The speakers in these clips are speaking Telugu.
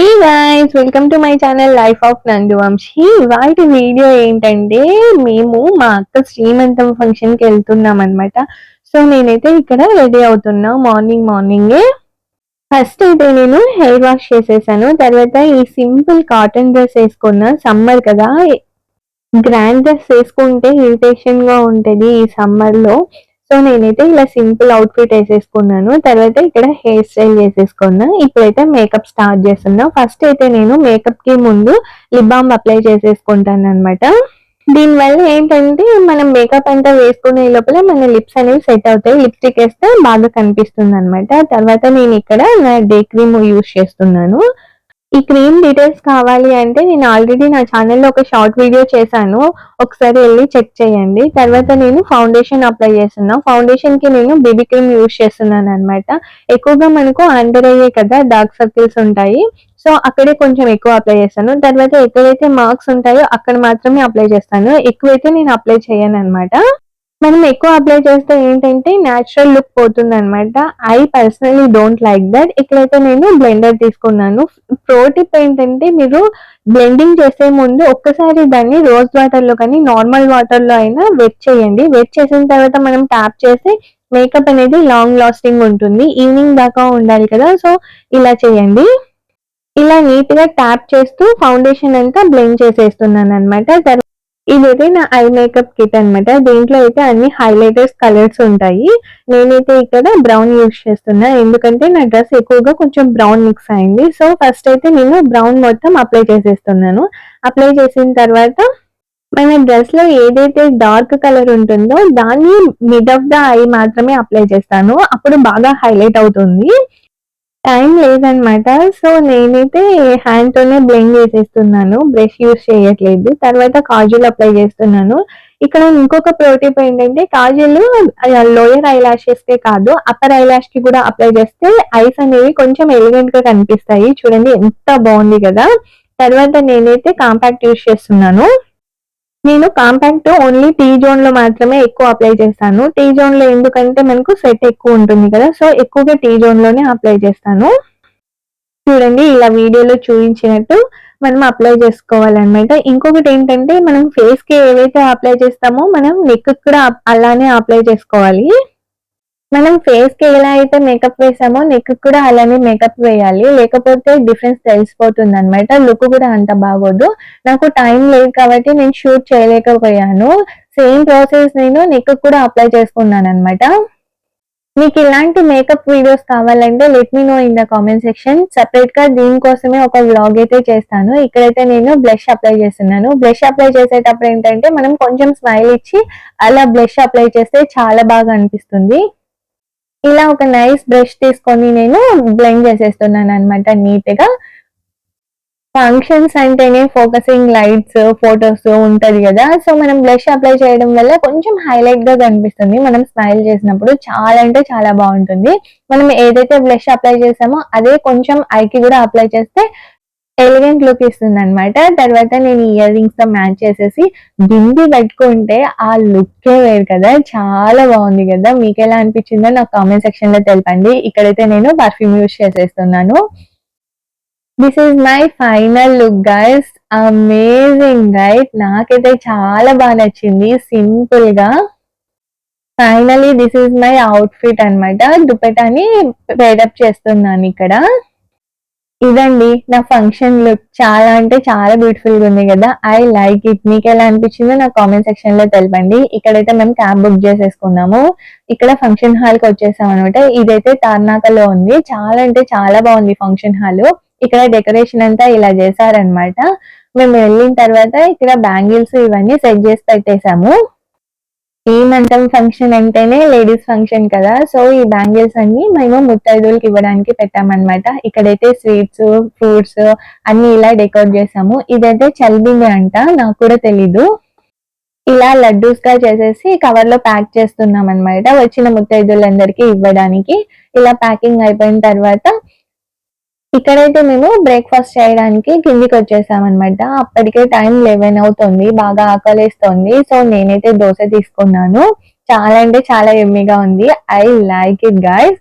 Hey guys welcome to my channel Life of Nanduvamsi వాటి వీడియో ఏంటంటే మేము మా అక్క శ్రీమంతం ఫంక్షన్కి వెళ్తున్నాం అనమాట సో నేనైతే ఇక్కడ రెడీ అవుతున్నా. మార్నింగ్ మార్నింగే ఫస్ట్ అయితే నేను హెయిర్ వాష్ చేసేసాను. తర్వాత ఈ సింపుల్ కాటన్ డ్రెస్ వేసుకున్నా. సమ్మర్ కదా. గ్రాండ్ డ్రెస్ వేసుకుంటే ఇరిటేషన్గా ఉంటుంది ఈ సమ్మర్లో సో నేనైతే ఇలా సింపుల్ అవుట్ ఫిట్ వేసేసుకున్నాను. తర్వాత ఇక్కడ హెయిర్ స్టైల్ చేసేసుకున్నా ఇప్పుడైతే మేకప్ స్టార్ట్ చేస్తున్నా. ఫస్ట్ అయితే నేను మేకప్కి ముందు లిప్ బామ్ అప్లై చేసేసుకుంటాను అనమాట దీనివల్ల ఏంటంటే మనం మేకప్ అంతా వేసుకునే లోపల మన లిప్స్ అనేవి సెట్ అవుతాయి. లిప్స్టిక్ వేస్తే బాగా కనిపిస్తుంది అనమాట తర్వాత నేను ఇక్కడ నా డే క్రీమ్ యూస్ చేస్తున్నాను. ఈ క్రీమ్ డీటెయిల్స్ కావాలి అంటే నేను ఆల్రెడీ నా ఛానల్లో ఒక షార్ట్ వీడియో చేశాను. ఒకసారి వెళ్ళి చెక్ చేయండి. తర్వాత నేను ఫౌండేషన్ అప్లై చేస్తున్నా. ఫౌండేషన్కి నేను బేబీ క్రీమ్ యూజ్ చేస్తున్నాను అనమాట ఎక్కువగా మనకు అండర్ అయ్యే కదా డార్క్ సర్కిల్స్ ఉంటాయి. సో అక్కడే కొంచెం ఎక్కువ అప్లై చేస్తాను. తర్వాత ఎక్కడైతే మార్క్స్ ఉంటాయో అక్కడ మాత్రమే అప్లై చేస్తాను. ఎక్కువైతే నేను అప్లై చేయను అనమాట మనం ఎక్కువ అప్లై చేస్తే ఏంటంటే న్యాచురల్ లుక్ పోతుంది అనమాట I personally don't like that ఇక్కడైతే నేను బ్లెండర్ తీసుకున్నాను. ప్రో టిప్ ఏంటంటే మీరు బ్లెండింగ్ చేసే ముందు ఒక్కసారి దాన్ని రోజ్ వాటర్లో కానీ నార్మల్ వాటర్లో అయినా వెట్ చేయండి. వెట్ చేసిన తర్వాత మనం ట్యాప్ చేసి మేకప్ అనేది లాంగ్ లాస్టింగ్ ఉంటుంది. ఈవినింగ్ దాకా ఉండాలి కదా. సో ఇలా చేయండి. ఇలా నీట్గా ట్యాప్ చేస్తూ ఫౌండేషన్ అంతా బ్లెండ్ చేసేస్తున్నాను అనమాట ఇదైతే నా ఐ మేకప్ కిట్ అనమాట దీంట్లో అయితే అన్ని హైలైటర్స్ కలర్స్ ఉంటాయి. నేనైతే ఇక్కడ బ్రౌన్ యూస్ చేస్తున్నా. ఎందుకంటే నా డ్రెస్ ఎక్కువగా కొంచెం బ్రౌన్ మిక్స్ అయింది. సో ఫస్ట్ అయితే నేను బ్రౌన్ మొత్తం అప్లై చేసేస్తున్నాను. అప్లై చేసిన తర్వాత మన డ్రెస్లో ఏదైతే డార్క్ కలర్ ఉంటుందో దాన్ని మిడ్ ఆఫ్ ద ఐ మాత్రమే అప్లై చేస్తాను. అప్పుడు బాగా హైలైట్ అవుతుంది. టైం లేదనమాట సో నేనైతే హ్యాండ్ తోనే బ్లెండ్ చేసేస్తున్నాను. బ్రష్ యూస్ చేయట్లేదు. తర్వాత కాజల్ అప్లై చేస్తున్నాను. ఇక్కడ ఇంకొక ప్రోటిప్ ఏంటంటే కాజల్ లోయర్ ఐ లాషెస్ కే కాదు అప్పర్ ఐ లాష్కి కూడా అప్లై చేస్తే ఐస్ అనేవి కొంచెం ఎలిగెంట్గా కనిపిస్తాయి. చూడండి ఎంత బాగుంది కదా. తర్వాత నేనైతే కాంపాక్ట్ యూస్ చేస్తున్నాను. నేను కాంపాక్ట్ ఓన్లీ టీ జోన్లో మాత్రమే ఎక్కువ అప్లై చేస్తాను. టీ జోన్లో ఎందుకంటే మనకు సెట్ ఎక్కువ ఉంటుంది కదా సో ఎక్కువగా టీ జోన్లోనే అప్లై చేస్తాను. చూడండి ఇలా వీడియోలో చూపించినట్టు మనం అప్లై చేసుకోవాలన్నమాట. ఇంకొకటి ఏంటంటే మనం ఫేస్కి ఏవైతే అప్లై చేస్తామో మనం నెక్ కూడా అలానే అప్లై చేసుకోవాలి. మనం ఫేస్కి ఎలా అయితే మేకప్ వేసామో నెక్ కూడా అలానే మేకప్ వేయాలి. లేకపోతే డిఫరెన్స్ తెలిసిపోతుంది అనమాట లుక్ కూడా అంత బాగోదు. నాకు టైం లేదు కాబట్టి నేను షూట్ చేయలేకపోయాను. సేమ్ ప్రాసెస్ నేను నెక్ కూడా అప్లై చేసుకున్నాను అనమాట మీకు ఇలాంటి మేకప్ వీడియోస్ కావాలంటే let me know in the comment section సపరేట్గా దీనికోసమే ఒక వ్లాగ్ అయితే చేస్తాను. ఇక్కడైతే నేను బ్లష్ అప్లై చేస్తున్నాను. బ్లష్ అప్లై చేసేటప్పుడు ఏంటంటే మనం కొంచెం స్మైల్ ఇచ్చి అలా బ్లష్ అప్లై చేస్తే చాలా బాగా అనిపిస్తుంది. ఇలా ఒక నైస్ బ్రష్ తీసుకొని నేను బ్లెండ్ చేసేస్తున్నాను అనమాట నీట్గా ఫంక్షన్స్ అంటేనే ఫోకసింగ్ లైట్స్ ఫొటోస్ ఉంటది కదా. సో మనం బ్లష్ అప్లై చేయడం వల్ల కొంచెం హైలైట్గా కనిపిస్తుంది. మనం స్మైల్ చేసినప్పుడు చాలా అంటే చాలా బాగుంటుంది. మనం ఏదైతే బ్లష్ అప్లై చేసామో అదే కొంచెం ఐకి కూడా అప్లై చేస్తే ఎలిగెంట్ లుక్ ఇస్తుంది అనమాట తర్వాత నేను ఇయర్ రింగ్స్తో మ్యాచ్ చేసేసి బింది పెట్టుకుంటే ఆ లుక్కే వేరు కదా. చాలా బాగుంది కదా. మీకు ఎలా అనిపించిందో నాకు కామెంట్ సెక్షన్లో తెలపండి. ఇక్కడైతే నేను పర్ఫ్యూమ్ యూస్ చేసేస్తున్నాను. This is my final look guys amazing right నాకైతే చాలా బాగా నచ్చింది. సింపుల్గా. Finally this is my outfit అనమాట దుపటాని పేడప్ చేస్తున్నాను ఇక్కడ. ఇదండి నా ఫంక్షన్ లుక్ చాలా అంటే చాలా బ్యూటిఫుల్గా ఉంది కదా. ఐ లైక్ ఇట్ మీకు ఎలా అనిపించిందో నా కామెంట్ సెక్షన్లో తెలపండి. ఇక్కడైతే మేము క్యాబ్ బుక్ చేసేసుకున్నాము. ఇక్కడ ఫంక్షన్ హాల్కి వచ్చేసాం అనమాట ఇదైతే తార్నాకలో ఉంది. చాలా అంటే చాలా బాగుంది ఫంక్షన్ హాల్ ఇక్కడ డెకరేషన్ అంతా ఇలా చేశారనమాట మేము వెళ్ళిన తర్వాత ఇక్కడ బ్యాంగిల్స్ ఇవన్నీ సెట్ చేసి పెట్టేశాము. ఈ మంటం ఫంక్షన్ అంటేనే లేడీస్ ఫంక్షన్ కదా. సో ఈ బ్యాంగిల్స్ అన్ని మేము ముత్తైదువులకి ఇవ్వడానికి పెట్టామన్నమాట. ఇక్కడైతే స్వీట్స్ ఫ్రూట్స్ అన్ని ఇలా డెకరేట్ చేసాము. ఇదైతే చల్బిండి అంట నాకు కూడా తెలీదు. ఇలా లడ్డూస్గా చేసేసి కవర్లో ప్యాక్ చేస్తున్నాం అనమాట వచ్చిన ముత్తైదులందరికీ ఇవ్వడానికి. ఇలా ప్యాకింగ్ అయిపోయిన తర్వాత ఇక్కడైతే మేము బ్రేక్ఫాస్ట్ చేయడానికి కిందికి వచ్చేసామన్నమాట. అప్పటికే టైం లెవెన్ అవుతుంది బాగా ఆకలిస్తుంది. సో నేనైతే దోశ తీసుకున్నాను. చాలా అంటే చాలా ఎమ్మిగా ఉంది. ఐ లైక్ ఇట్ గైస్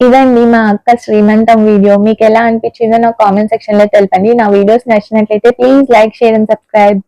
ఇదండి మా అక్క శ్రీమంతం వీడియో మీకు ఎలా అనిపించిందో నా కామెంట్ సెక్షన్లో తెలపండి. నా వీడియోస్ నచ్చినట్లయితే please like share and subscribe